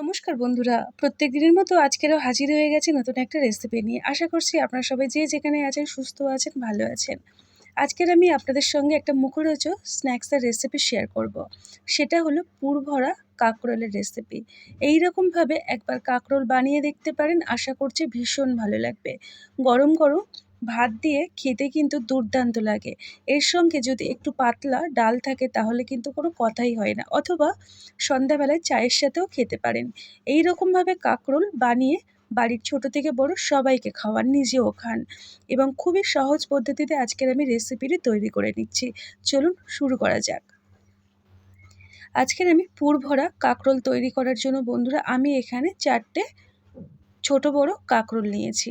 নমস্কার বন্ধুরা। প্রত্যেক দিনের মতো আজকেরও হাজির হয়ে গেছে নতুন একটা রেসিপি নিয়ে। আশা করছি আপনারা সবাই যে যেখানে আছেন, সুস্থ আছেন, ভালো আছেন। আজকের আমি আপনাদের সঙ্গে একটা মুখরোচক স্ন্যাক্সের রেসিপি শেয়ার করব। সেটা হলো পুর ভরা কাঁকরোলের রেসিপি এই রকমভাবে একবার কাঁকরোল বানিয়ে দেখতে পারেন। আশা করছি ভীষণ ভালো লাগবে। গরম গরম ভাত দিয়ে খেতে কিন্তু দুর্দান্ত লাগে। এর সঙ্গে যদি একটু পাতলা ডাল থাকে তাহলে কিন্তু কোনো কথাই হয় না। অথবা সন্ধ্যাবেলায় চায়ের সাথেও খেতে পারেন। এই রকমভাবে কাঁকরোল বানিয়ে বাড়ির ছোট থেকে বড় সবাইকে খাওয়ান, নিজেও খান। এবং খুবই সহজ পদ্ধতিতে আজকের আমি রেসিপিটি তৈরি করে নিচ্ছি। চলুন শুরু করা যাক। আজকের আমি পুর ভরা কাঁকরোল তৈরি করার জন্য বন্ধুরা আমি এখানে চারটে ছোট বড় কাঁকরোল নিয়েছি।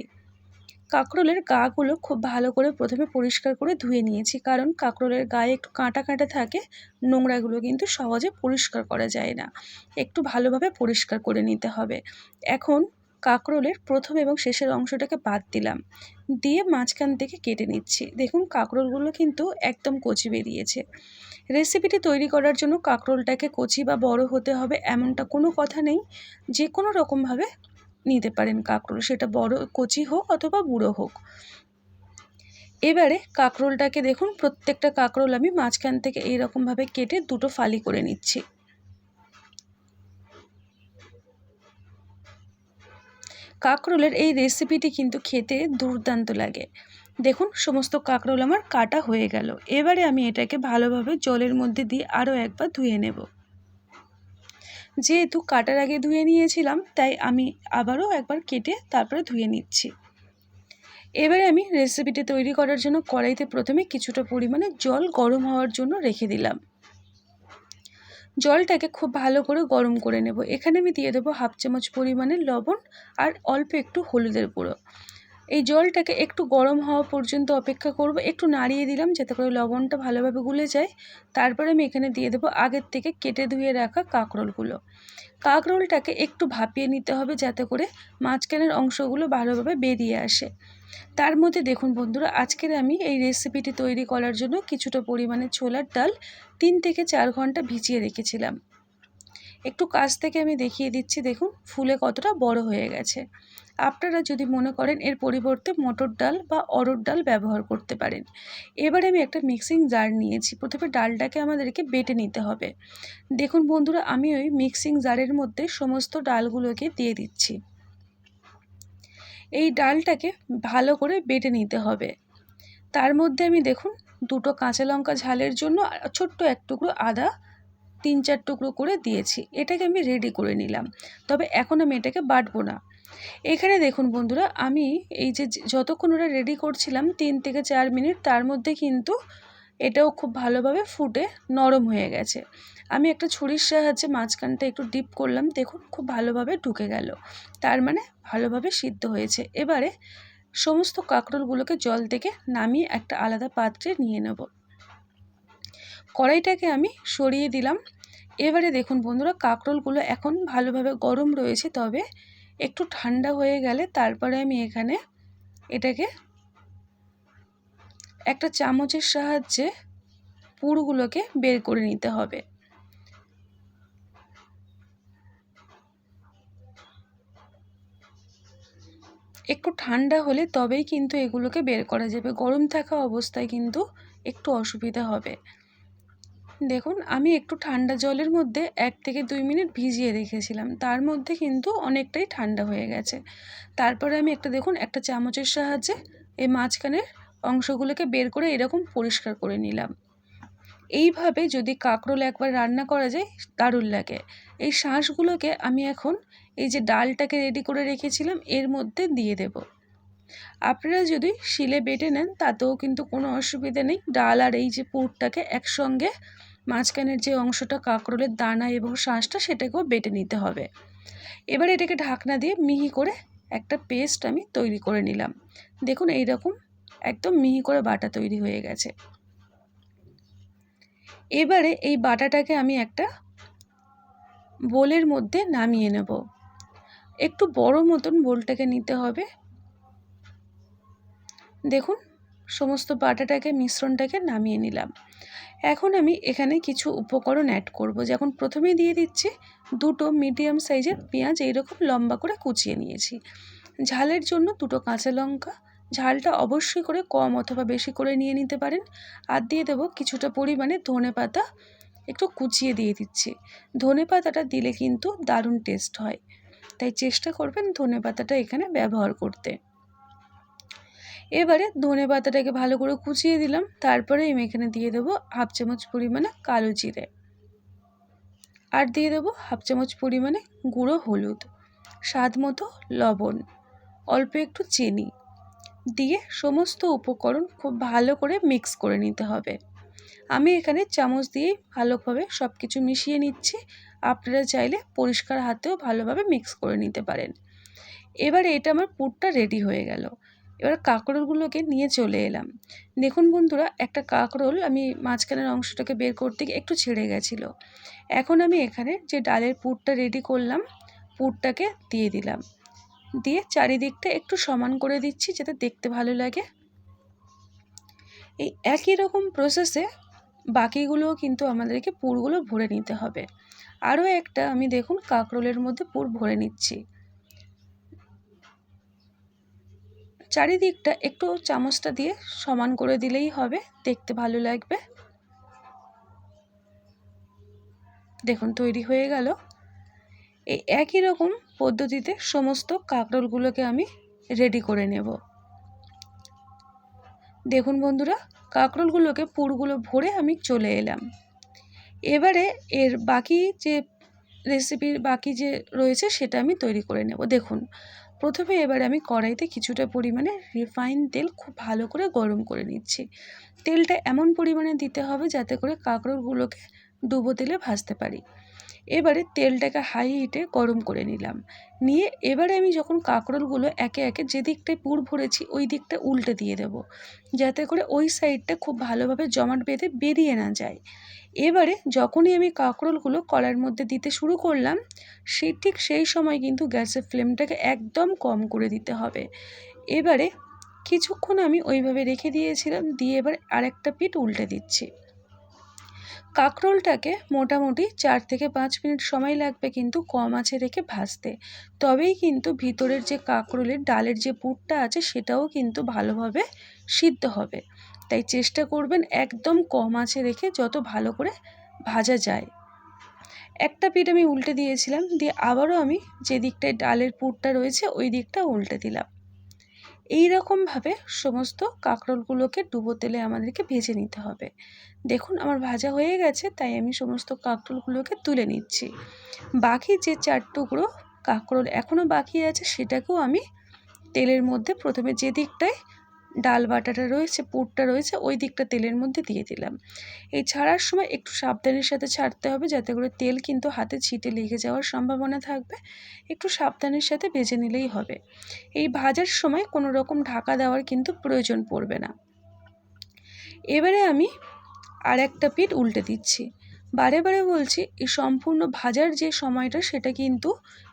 কাঁকরোলের গাগুলো খুব ভালো করে প্রথমে পরিষ্কার করে ধুয়ে নিয়েছি। কারণ কাঁকরোলের গায়ে একটু কাঁটা কাঁটা থাকে, নোংরাগুলো কিন্তু সহজে পরিষ্কার করা যায় না। একটু ভালোভাবে পরিষ্কার করে নিতে হবে। এখন কাঁকরোলের প্রথম এবং শেষের অংশটাকে বাদ দিলাম। দিয়ে মাঝখান থেকে কেটে নিচ্ছি। দেখুন, কাঁকরোলগুলো কিন্তু একদম কচি বেরিয়েছে। রেসিপিটি তৈরি করার জন্য কাঁকরোলটাকে কচি বা বড় হতে হবে এমনটা কোনো কথা নেই। যে কোনো রকমভাবে নিতে পারেন কাঁকরোল। সেটা বড় কচি হোক অথবা বুড়ো হোক। এবারে কাঁকরোলটাকে দেখুন, প্রত্যেকটা কাঁকরোল আমি মাঝখান থেকে এইরকমভাবে কেটে দুটো ফালি করে নিচ্ছি। কাঁকরোলের এই রেসিপিটি কিন্তু খেতে দুর্দান্ত লাগে। দেখুন, সমস্ত কাঁকরোল আমার কাটা হয়ে গেল। এবারে আমি এটাকে ভালোভাবে জলের মধ্যে দিয়ে আরও একবার ধুয়ে নেব। যেহেতু কাটার আগে ধুয়ে নিয়েছিলাম, তাই আমি আবারও একবার কেটে তারপরে ধুয়ে নিচ্ছি। এবারে আমি রেসিপিটি তৈরি করার জন্য কড়াইতে প্রথমে কিছুটা পরিমাণে জল গরম হওয়ার জন্য রেখে দিলাম। জলটাকে খুব ভালো করে গরম করে নেব। এখানে আমি দিয়ে দেবো হাফ চামচ পরিমাণে লবণ আর অল্প একটু হলুদের গুঁড়ো। এই জলটাকে একটু গরম হওয়া পর্যন্ত অপেক্ষা করব। একটু নাড়িয়ে দিলাম যাতে করে লবণটা ভালোভাবে গুলে যায়। তারপরে আমি এখানে দিয়ে দেবো আগের থেকে কেটে ধুয়ে রাখা কাঁকরোলগুলো। কাঁকরোলটাকে একটু ভাপিয়ে নিতে হবে যাতে করে মাঝখানের অংশগুলো ভালোভাবে বেরিয়ে আসে। তার মধ্যে দেখুন বন্ধুরা, আজকের আমি এই রেসিপিটি তৈরি করার জন্য কিছুটা পরিমাণে ছোলার ডাল তিন থেকে চার ঘণ্টা ভিজিয়ে রেখেছিলাম। একটু কাছ থেকে আমি দেখিয়ে দিচ্ছি, দেখুন, ফুলে কতটা বড় হয়ে গেছে। আপনারা যদি মনে করেন এর পরিবর্তে মটর ডাল বা অরড় ডাল ব্যবহার করতে পারেন। এবারে আমি একটা মিক্সিং জার নিয়েছি, প্রথমে ডালটাকে আমাদেরকে বেটে নিতে হবে। দেখুন বন্ধুরা, আমি ওই মিক্সিং জারের মধ্যে সমস্ত ডালগুলোকে দিয়ে দিচ্ছি। এই ডালটাকে ভালো করে বেটে নিতে হবে। তার মধ্যে আমি দেখুন, দুটো কাঁচা লঙ্কা ঝালের জন্য ছোট্ট এক টুকরো আদা তিন চার টুকরো করে দিয়েছি। এটাকে আমি রেডি করে নিলাম। তবে এখন আমি এটাকে বাটবো না। এখানে দেখুন বন্ধুরা, আমি এই যে যতক্ষণ ওরা রেডি করছিলাম, তিন থেকে চার মিনিট, তার মধ্যে কিন্তু এটাও খুব ভালোভাবে ফুটে নরম হয়ে গেছে। আমি একটা ছুরির সাহায্যে মাঝখানটা একটু ডিপ করলাম, দেখুন খুব ভালোভাবে ঢুকে গেল। তার মানে ভালোভাবে সিদ্ধ হয়েছে। এবারে সমস্ত কাঁকরোলগুলোকে জল থেকে নামিয়ে একটা আলাদা পাত্রে নিয়ে নেব। কড়াইটাকে আমি সরিয়ে দিলাম। এবারে দেখুন বন্ধুরা, কাঁকরোলগুলো এখন ভালোভাবে গরম রয়েছে, তবে একটু ঠান্ডা হয়ে গেলে তারপরে আমি এখানে এটাকে একটা চামচের সাহায্যে পুরগুলোকে বের করে নিতে হবে। একটু ঠান্ডা হলে তবেই কিন্তু এগুলোকে বের করা যাবে। গরম থাকা অবস্থায় কিন্তু একটু অসুবিধা হবে। দেখুন, আমি একটু ঠান্ডা জলের মধ্যে এক থেকে দুই মিনিট ভিজিয়ে রেখেছিলাম। তার মধ্যে কিন্তু অনেকটাই ঠান্ডা হয়ে গেছে। তারপরে আমি একটা, দেখুন, একটা চামচের সাহায্যে এই মাঝখানের অংশগুলোকে বের করে এরকম পরিষ্কার করে নিলাম। এইভাবে যদি কাঁকরোল একবার রান্না করা যায়, দারুণ লাগে। এই শাঁসগুলোকে আমি এখন এই যে ডালটাকে রেডি করে রেখেছিলাম, এর মধ্যে দিয়ে দেব। আপনারা যদি শিলে বেটে নেন, তাতেও কিন্তু কোনো অসুবিধা নেই। ডাল আর এই যে পুরটাকে একসঙ্গে মাঝখানের যে অংশটা কাঁকরোলের দানা এবং শাঁসটা সেটাকেও বেটে নিতে হবে। এবার এটাকে ঢাকনা দিয়ে মিহি করে একটা পেস্ট আমি তৈরি করে নিলাম। দেখুন এই রকম একদম মিহি করে বাটা তৈরি হয়ে গেছে। এবারে এই বাটাটাকে আমি একটা বোলের মধ্যে নামিয়ে নেব। একটু বড় মতন বোলটাকে নিতে হবে। দেখুন সমস্ত বাটাটাকে, মিশ্রণটাকে নামিয়ে নিলাম। এখন আমি এখানে কিছু উপকরণ অ্যাড করব। যখন প্রথমেই দিয়ে দিচ্ছি দুটো মিডিয়াম সাইজের পেঁয়াজ, এইরকম লম্বা করে কুচিয়ে নিয়েছি। ঝালের জন্য দুটো কাঁচা লঙ্কা। ঝালটা অবশ্যই করে কম অথবা বেশি করে নিয়ে নিতে পারেন। আর দিয়ে দেবো কিছুটা পরিমাণে ধনে পাতা। একটু কুচিয়ে দিয়ে দিচ্ছি। ধনে পাতাটা দিলে কিন্তু দারুণ টেস্ট হয়। তাই চেষ্টা করবেন ধনে পাতাটা এখানে ব্যবহার করতে। এবারে ধনে পাতাটাকে ভালো করে কুচিয়ে দিলাম। তারপরে আমি এখানে দিয়ে দেবো হাফ চামচ পরিমাণে কালো জিরে। আর দিয়ে দেবো হাফ চামচ পরিমাণে গুঁড়ো হলুদ। স্বাদ মতো লবণ। অল্প একটু চিনি। দিয়ে সমস্ত উপকরণ খুব ভালো করে মিক্স করে নিতে হবে। আমি এখানে চামচ দিয়েই ভালোভাবে সব কিছু মিশিয়ে নিচ্ছি। আপনারা চাইলে পরিষ্কার হাতেও ভালোভাবে মিক্স করে নিতে পারেন। এবারে এটা আমার পুরটা রেডি হয়ে গেল। এবার কাঁকরোলগুলোকে নিয়ে চলে এলাম। দেখুন বন্ধুরা, একটা কাঁকরোল আমি মাঝখানের অংশটাকে বের করতে গিয়ে একটু ছেড়ে গেছিল। এখন আমি এখানে যে ডালের পুরটা রেডি করলাম, পুরটাকে দিয়ে দিলাম। দিয়ে চারিদিকটা একটু সমান করে দিচ্ছি যাতে দেখতে ভালো লাগে। এই একই রকম প্রসেসে বাকিগুলোও কিন্তু আমাদেরকে পুরগুলো ভরে নিতে হবে। আরও একটা আমি দেখুন কাঁকরোলের মধ্যে পুর ভরে নিচ্ছি। চারিদিকটা একটু চামচটা দিয়ে সমান করে দিলেই হবে, দেখতে ভালো লাগবে। দেখুন, তৈরি হয়ে গেল। এই একই রকম পদ্ধতিতে সমস্ত কাঁকরোলগুলোকে আমি রেডি করে নেব। দেখুন বন্ধুরা, কাঁকরোলগুলোকে পুরগুলো ভরে আমি চলে এলাম। এবারে এর বাকি যে রেসিপির বাকি যে রয়েছে সেটা আমি তৈরি করে নেব। দেখুন প্রথমে এবার আমি কড়াইতে কিছুটা পরিমাণে রিফাইন তেল খুব ভালো করে গরম করে নিচ্ছি। তেলটা এমন পরিমাণে দিতে হবে যাতে করে কাঁকরোলগুলোকে ডুবো তেলে ভাজতে পারি। এবারে তেলটাকে হাই হিটে গরম করে নিলাম। নিয়ে এবারে আমি যখন কাঁকরোলগুলো একে একে যে দিকটায় পুর ভরেছি, ওই দিকটা উল্টে দিয়ে দেব। যাতে করে ওই সাইডটা খুব ভালোভাবে জমাট বেঁধে বেরিয়ে না যায়। এবারে যখনই আমি কাঁকরোলগুলো কলার মধ্যে দিতে শুরু করলাম সেই ঠিক সেই সময় কিন্তু গ্যাসের ফ্লেমটাকে একদম কম করে দিতে হবে। এবারে কিছুক্ষণ আমি ওইভাবে রেখে দিয়েছিলাম, দিয়ে এবার আরেকটা পিঠ উল্টে দিচ্ছি। কাঁকরোলটাকে মোটামুটি চার থেকে পাঁচ মিনিট সময় লাগবে কিন্তু কম আঁচে রেখে ভাজতে। তবেই কিন্তু ভিতরের যে কাঁকরোলের ডালের যে পুরটা আছে সেটাও কিন্তু ভালোভাবে সিদ্ধ হবে। তাই চেষ্টা করবেন একদম কম আঁচে রেখে যত ভালো করে ভাজা যায়। একটা পিঠ আমি উল্টে দিয়েছিলাম, দিয়ে আবারও আমি যে দিকটায় ডালের পুরটা রয়েছে ওই দিকটা উল্টে দিলাম। এই রকমভাবে সমস্ত কাঁকরোলগুলোকে ডুবো তেলে আমাদেরকে ভেজে নিতে হবে। দেখুন, আমার ভাজা হয়ে গেছে, তাই আমি সমস্ত কাঁকরোলগুলোকে তুলে নিচ্ছি। বাকি যে চার টুকরো কাঁকরোল এখনও বাকি আছে, সেটাকেও আমি তেলের মধ্যে প্রথমে যে দিকটায় ডাল বাটাটা রয়েছে, পুরটা রয়েছে, ওই দিকটা তেলের মধ্যে দিয়ে দিলাম। এই ছাড়ার সময় একটু সাবধানের সাথে ছাড়তে হবে, যাতে করে তেল কিন্তু হাতে ছিটে লেগে যাওয়ার সম্ভাবনা থাকবে। একটু সাবধানের সাথে ভেজে নিলেই হবে। এই ভাজার সময় কোনো রকম ঢাকা দেওয়ার কিন্তু প্রয়োজন পড়বে না। এবারে আমি আর একটা পিঠ উল্টে দিচ্ছি। বারে বারে বলছি, এই সম্পূর্ণ ভাজার যে সময়টা, সেটা কিন্তু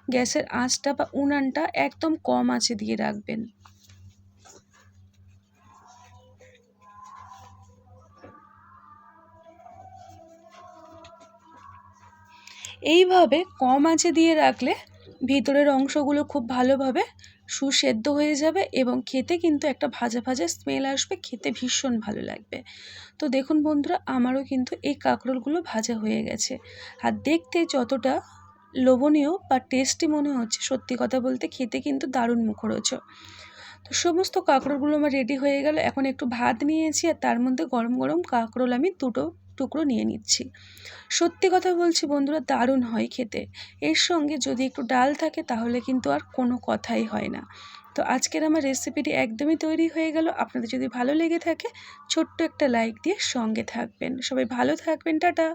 গ্যাসের আঁচটা বা উনানটা একদম কম আঁচে দিয়ে রাখবেন। এইভাবে কম আঁচে দিয়ে রাখলে ভিতরের অংশগুলো খুব ভালোভাবে সুসেদ্ধ হয়ে যাবে এবং খেতে কিন্তু একটা ভাজা ভাজা স্মেল আসবে, খেতে ভীষণ ভালো লাগবে। তো দেখুন বন্ধুরা, আমারও কিন্তু এই কাঁকরোলগুলো ভাজা হয়ে গেছে। আর দেখতে যতটা লোভনীয় বা টেস্টি মনে হচ্ছে, সত্যি কথা বলতে খেতে কিন্তু দারুণ মুখরোচক। তো সমস্ত কাঁকরোলগুলো আমার রেডি হয়ে গেল। এখন একটু ভাত নিয়েছি আর তার মধ্যে গরম গরম কাঁকরোল আমি দুটো টুকরো নিয়ে নিচ্ছি। সত্যি কথা বলছি বন্ধুরা, দারুণ হয় খেতে। এর সঙ্গে যদি একটু ডাল থাকে তাহলে কিন্তু আর কোনো কথাই হয় না। তো আজকের আমার রেসিপিটি একদমই তৈরি হয়ে গেল। আপনাদের যদি ভালো লেগে থাকে, ছোট্ট একটা লাইক দিয়ে সঙ্গে থাকবেন। সবাই ভালো থাকবেন, টাটা!